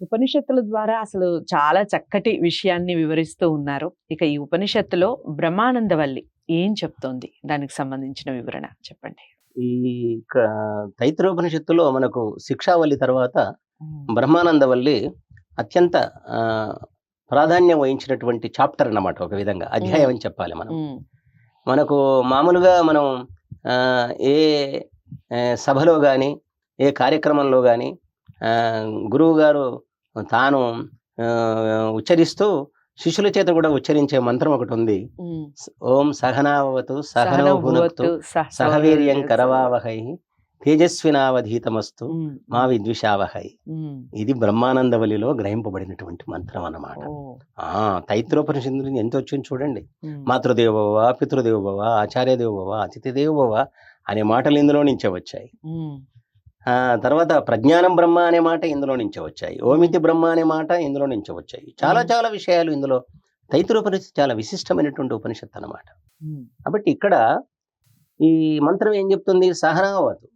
ఉపనిషత్తుల ద్వారా అసలు చాలా చక్కటి విషయాన్ని వివరిస్తూ ఉన్నారు. ఇక ఈ ఉపనిషత్తులో బ్రహ్మానందవల్లి ఏం చెప్తోంది? దానికి సంబంధించిన వివరణ చెప్పండి. ఈ తైత్రోపనిషత్తులో మనకు శిక్షావల్లి తర్వాత బ్రహ్మానందవల్లి అత్యంత ఆ, ప్రాధాన్యం వహించినటువంటి చాప్టర్ అన్నమాట ఒక విధంగా. అధ్యాయం అని చెప్పాలి మనం. మనకు మామూలుగా మనం ఏ సభలో కానీ ఏ కార్యక్రమంలో కానీ గురువు గారు తాను ఉచ్చరిస్తూ శిష్యుల చేత కూడా ఉచ్చరించే మంత్రం ఒకటి ఉంది. ఓం సహనావతు సహనో సహనో భునక్తు భువత్తు సహ- సహవీర్యం కరవావహై తేజస్వినావధీతమస్తు మా విద్విషావహై. ఇది బ్రహ్మానందవలిలో గ్రహింపబడినటువంటి మంత్రం అన్నమాట. ఆ తైత్రోపనిషత్తు నుంచి ఎంత వచ్చింది చూడండి. ఉమ్, మాతృదేవోభవ పితృదేవోభవ ఆచార్యదేవోభవ అతిథిదేవోభవ అనే మాటలు ఇందులో నుంచే వచ్చాయి. తర్వాత ప్రజ్ఞానం బ్రహ్మ అనే మాట ఇందులో నుంచే వచ్చాయి. ఓమితి బ్రహ్మ అనే మాట ఇందులో నుంచే వచ్చాయి. చాలా. చాలా విషయాలు ఇందులో తైత్రోపనిషత్తు చాలా విశిష్టమైనటువంటి ఉపనిషత్తు అన్నమాట. ఉమ్, కాబట్టి ఇక్కడ ఈ మంత్రం ఏం చెప్తుంది? సహనావతు.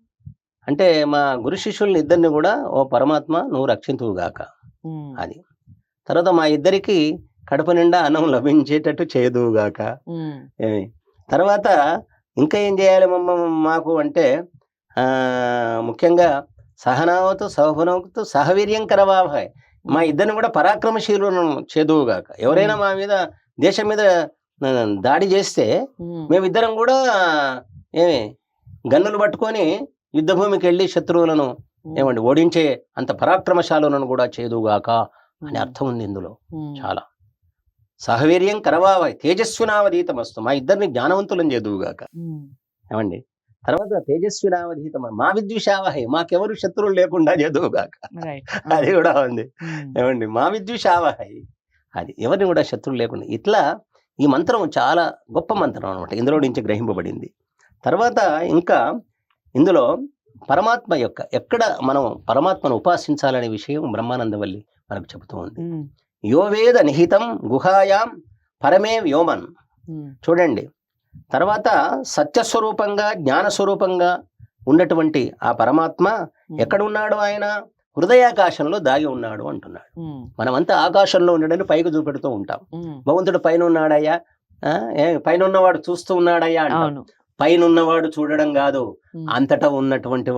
అంటే మా గురు శిష్యుల్ని ఇద్దరిని కూడా ఓ పరమాత్మ నువ్వు రక్షింతువుగాక అది. తర్వాత మా ఇద్దరికి కడప నిండా అన్నం లభించేటట్టు చేయదువుగాక తర్వాత ఇంకా ఏం చేయాలి మమ్మ మాకు అంటే ముఖ్యంగా సహనావతు సహనవతు సహవీర్యం కరవాభాయ్ మా ఇద్దరిని కూడా పరాక్రమశీలను చేదువుగాక. ఎవరైనా మా మీద దేశం మీద దాడి చేస్తే మేమిద్దరం కూడా ఏమి గన్నులు పట్టుకొని యుద్ధభూమికి వెళ్ళి శత్రువులను ఏమండి ఓడించే అంత పరాక్రమశాలను కూడా చేదుగాక అనే అర్థం ఉంది ఇందులో. చాలా. సహవీర్యం కరవావై తేజస్వినావధీతమస్తు మా ఇద్దరిని జ్ఞానవంతులను చేదువుగాక. ఏమండి? తర్వాత తేజస్వినావధీతమ మా విద్విషావహై మాకెవరు శత్రువులు లేకుండా చేదువుగాక. అది కూడా ఉంది. ఉమ్, ఏమండి? మా విద్విషావహై అది ఎవరిని కూడా శత్రువులు లేకుండా. ఇట్లా ఈ మంత్రం చాలా గొప్ప మంత్రం అనమాట ఇందులో నుంచి గ్రహింపబడింది. తర్వాత ఇంకా ఇందులో పరమాత్మ యొక్క ఎక్కడ మనం పరమాత్మను ఉపాసించాలనే విషయం బ్రహ్మానందవల్లి మనకు చెబుతూ ఉంది. ఉమ్, యోవేద నిహితం గుహాయాం పరమే వ్యోమన్. ఉమ్, చూడండి. తర్వాత సత్యస్వరూపంగా జ్ఞానస్వరూపంగా ఉన్నటువంటి ఆ పరమాత్మ ఎక్కడ ఉన్నాడు ఆయన? హృదయాకాశంలో దాగి ఉన్నాడు అంటున్నాడు. మనమంతా ఆకాశంలో ఉండడని పైకి చూపెడుతూ ఉంటాం. భగవంతుడు పైన ఉన్నాడయ్యా? పైన ఉన్నవాడు చూస్తూ ఉన్నాడయ్యా అంటాం. పైన ఉన్నవాడు చూడడం కాదు. అంతటా ఉన్నటువంటి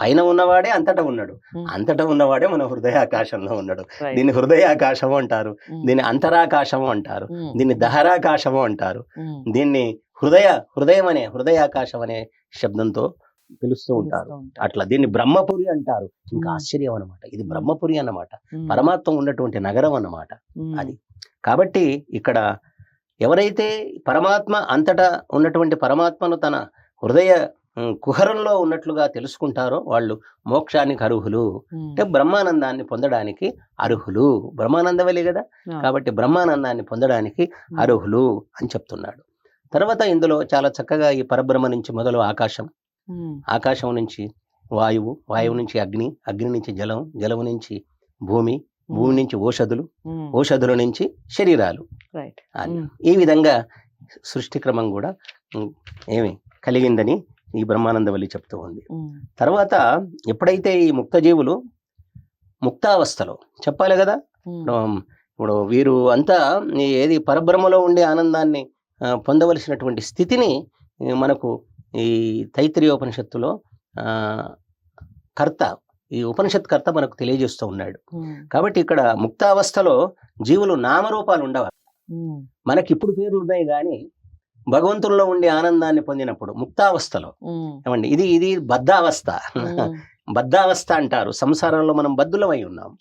పైన ఉన్నవాడే అంతటా ఉన్నాడు. అంతటా ఉన్నవాడే మన హృదయాకాశంలో ఉన్నాడు. దీన్ని హృదయాకాశము అంటారు. దీన్ని అంతరాకాశము అంటారు. దీన్ని దహరాకాశము అంటారు. దీన్ని హృదయ హృదయం అనే హృదయాకాశం అనే శబ్దంతో పిలుస్తూ ఉంటారు. అట్లా దీన్ని బ్రహ్మపురి అంటారు. ఇంకా. ఆశ్చర్యం అన్నమాట. ఇది బ్రహ్మపురి అన్నమాట. పరమాత్మ ఉన్నటువంటి నగరం అన్నమాట అది. కాబట్టి ఇక్కడ ఎవరైతే పరమాత్మ అంతటా ఉన్నటువంటి పరమాత్మను తన హృదయ కుహరంలో ఉన్నట్లుగా తెలుసుకుంటారో వాళ్ళు మోక్షానికి అర్హులు అంటే బ్రహ్మానందాన్ని పొందడానికి అర్హులు. బ్రహ్మానందవలే కదా? కాబట్టి బ్రహ్మానందాన్ని పొందడానికి అర్హులు అని చెప్తున్నాడు. తర్వాత ఇందులో చాలా చక్కగా ఈ పరబ్రహ్మ నుంచి మొదలు ఆకాశం. ఆకాశం నుంచి వాయువు వాయువు నుంచి అగ్ని అగ్ని నుంచి జలం జలం నుంచి భూమి భూమి నుంచి ఓషధులు ఉమ్, ఓషధుల నుంచి శరీరాలు. ఈ విధంగా సృష్టి క్రమం కూడా ఏమి కలిగిందని ఈ బ్రహ్మానందవల్లి చెప్తూ ఉంది. తర్వాత ఎప్పుడైతే ఈ ముక్తజీవులు ముక్తావస్థలో చెప్పాలి కదా? ఇప్పుడు వీరు అంతా ఏది పరబ్రహ్మలో ఉండే ఆనందాన్ని పొందవలసినటువంటి స్థితిని మనకు ఈ తైత్రీయోపనిషత్తులో కర్త ఈ ఉపనిషత్ కర్త మనకు తెలియజేస్తూ ఉన్నాడు. కాబట్టి ఇక్కడ ముక్తావస్థలో జీవులు నామరూపాలు ఉండవు. మనకి ఇప్పుడు పేర్లు ఉన్నాయి కానీ భగవంతుల్లో ఉండే ఆనందాన్ని పొందినప్పుడు ముక్తావస్థలో. ఏమండి? ఇది ఇది బద్ధావస్థ. బద్ధావస్థ అంటారు. సంసారంలో మనం బద్దులమై ఉన్నాం.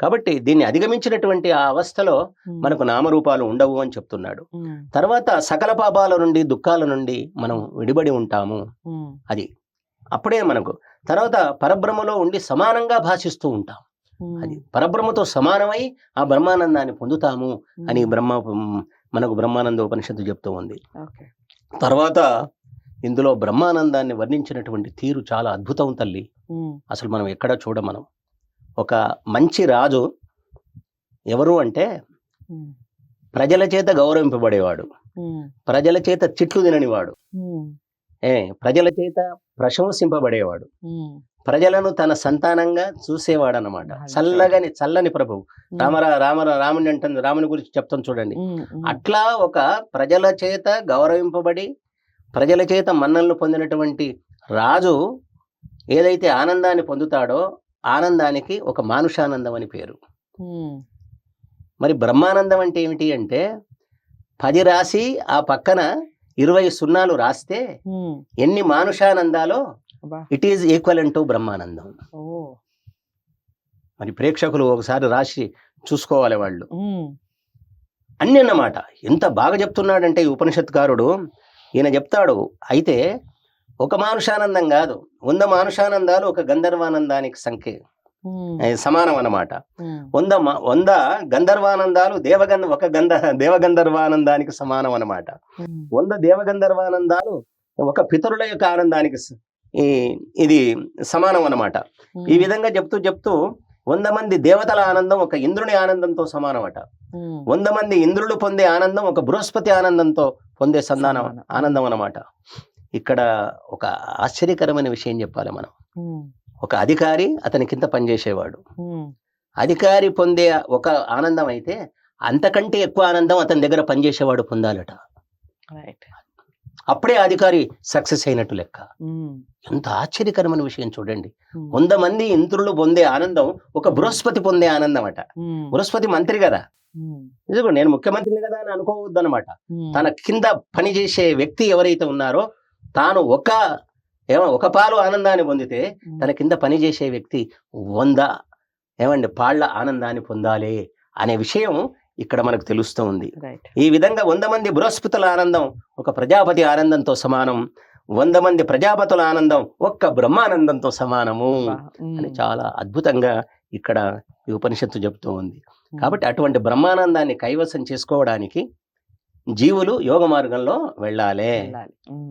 కాబట్టి దీన్ని అధిగమించినటువంటి ఆ అవస్థలో మనకు నామరూపాలు ఉండవు అని చెప్తున్నాడు. తర్వాత సకల పాపాల నుండి దుఃఖాల నుండి మనం విడిబడి ఉంటాము. అది. అప్పుడే మనకు తర్వాత పరబ్రహ్మలో ఉండి సమానంగా భాషిస్తూ ఉంటాం. అది పరబ్రహ్మతో సమానమై ఆ బ్రహ్మానందాన్ని పొందుతాము అని బ్రహ్మ మనకు బ్రహ్మానంద ఉపనిషత్తు చెప్తూ ఉంది. తర్వాత ఇందులో బ్రహ్మానందాన్ని వర్ణించినటువంటి తీరు చాలా అద్భుతం తల్లి. అసలు మనం ఎక్కడ చూడ మనం. ఒక మంచి రాజు ఎవరు అంటే ప్రజల చేత గౌరవింపబడేవాడు. ప్రజల చేత తిట్లు తిననివాడు. ఏ ప్రజల చేత ప్రశంసింపబడేవాడు. ప్రజలను తన సంతానంగా చూసేవాడు అనమాట చాలా చల్లగని చల్లని ప్రభువు రామర రామ రాముని అంటుంది రాముని గురించి చెప్తాను చూడండి. అట్లా ఒక ప్రజల చేత గౌరవింపబడి ప్రజల చేత మన్నలను పొందినటువంటి రాజు ఏదైతే ఆనందాన్ని పొందుతాడో ఆనందానికి ఒక మానుషానందం అని పేరు. మరి బ్రహ్మానందం అంటే ఏమిటి అంటే పది రాసి ఆ పక్కన ఇరవై సున్నాలు రాస్తే ఎన్ని మానుషానందాలో ఇట్ ఈజ్ ఈక్వల్ టు బ్రహ్మానందం. మరి ప్రేక్షకులు ఒకసారి రాసి చూసుకోవాలి వాళ్ళు. అన్ని అన్నమాట ఎంత బాగా చెప్తున్నాడంటే ఈ ఉపనిషత్కారుడు ఈయన చెప్తాడు అయితే ఒక మానుషానందం కాదు వంద మానుషానందాలు ఒక గంధర్వానందానికి సంఖ్య. సమానం అన్నమాట. వంద వంద గంధర్వానందాలు దేవగంధ ఒక గంధ దేవగంధర్వానందానికి సమానం అన్నమాట. ఉమ్, వంద దేవగంధర్వానందాలు ఒక పితరుల యొక్క ఆనందానికి ఇది సమానం అన్నమాట. ఈ విధంగా చెప్తూ చెప్తూ వంద మంది దేవతల ఆనందం ఒక ఇంద్రుని ఆనందంతో సమానమట. వంద మంది ఇంద్రులు పొందే ఆనందం ఒక బృహస్పతి ఆనందంతో పొందే సంధానం. ఆనందం అన్నమాట. ఇక్కడ ఒక ఆశ్చర్యకరమైన విషయం చెప్పాలి మనం. ఒక అధికారి అతని కింద పనిచేసేవాడు. అధికారి పొందే ఒక ఆనందం అయితే అంతకంటే ఎక్కువ ఆనందం అతని దగ్గర పనిచేసేవాడు పొందాలట. అప్పుడే అధికారి సక్సెస్ అయినట్టు లెక్క. ఎంత ఆశ్చర్యకరమైన విషయం చూడండి. వంద మంది ఇంద్రులు పొందే ఆనందం ఒక బృహస్పతి పొందే ఆనందం అట బృహస్పతి మంత్రి కదా. నిజంగా నేను ముఖ్యమంత్రిని కదా అని అనుకోవద్దు అనమాట తన కింద పనిచేసే వ్యక్తి ఎవరైతే ఉన్నారో తాను ఒక ఏమో ఒక పాలు ఆనందాన్ని పొందితే తన కింద పనిచేసే వ్యక్తి వంద. ఏమండి పాళ్ళ ఆనందాన్ని పొందాలి అనే విషయం ఇక్కడ మనకు తెలుస్తూ ఉంది. ఈ విధంగా వంద మంది బృహస్పతుల ఆనందం ఒక ప్రజాపతి ఆనందంతో సమానం వంద మంది ప్రజాపతుల ఆనందం ఒక్క బ్రహ్మానందంతో సమానము అని చాలా అద్భుతంగా ఇక్కడ ఈ ఉపనిషత్తు చెప్తూ ఉంది. కాబట్టి అటువంటి బ్రహ్మానందాన్ని కైవసం చేసుకోవడానికి జీవులు యోగ మార్గంలో వెళ్ళాలి.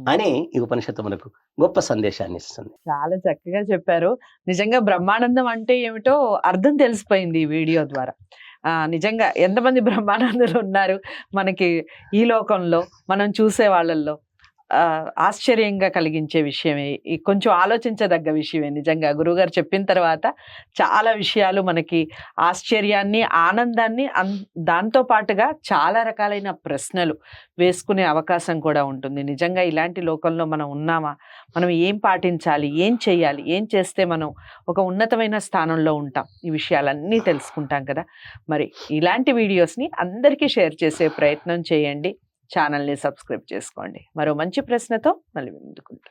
అని ఈ ఉపనిషత్తు మనకు గొప్ప సందేశాన్ని ఇస్తుంది. చాలా చక్కగా చెప్పారు. నిజంగా బ్రహ్మానందం అంటే ఏమిటో అర్థం తెలిసిపోయింది ఈ వీడియో ద్వారా. ఆ నిజంగా ఎంతమంది బ్రహ్మానందులు ఉన్నారు మనకి ఈ లోకంలో మనం చూసే వాళ్ళల్లో. ఆశ్చర్యంగా కలిగించే విషయమే. ఈ కొంచెం ఆలోచించదగ్గ విషయమే. నిజంగా గురువుగారు చెప్పిన తర్వాత చాలా విషయాలు మనకి ఆశ్చర్యాన్ని ఆనందాన్ని అన్ దాంతో పాటుగా చాలా రకాలైన ప్రశ్నలు వేసుకునే అవకాశం కూడా ఉంటుంది. నిజంగా ఇలాంటి లోకంలో మనం ఉన్నామా? మనం ఏం పాటించాలి? ఏం చేయాలి? ఏం చేస్తే మనం ఒక ఉన్నతమైన స్థానంలో ఉంటాం? ఈ విషయాలన్నీ తెలుసుకుంటాం కదా! మరి ఇలాంటి వీడియోస్ని అందరికీ షేర్ చేసే ప్రయత్నం చేయండి. ఛానల్ని సబ్స్క్రైబ్ చేసుకోండి. మరో మంచి ప్రశ్నతో మళ్ళీ ముందుకుంటాం.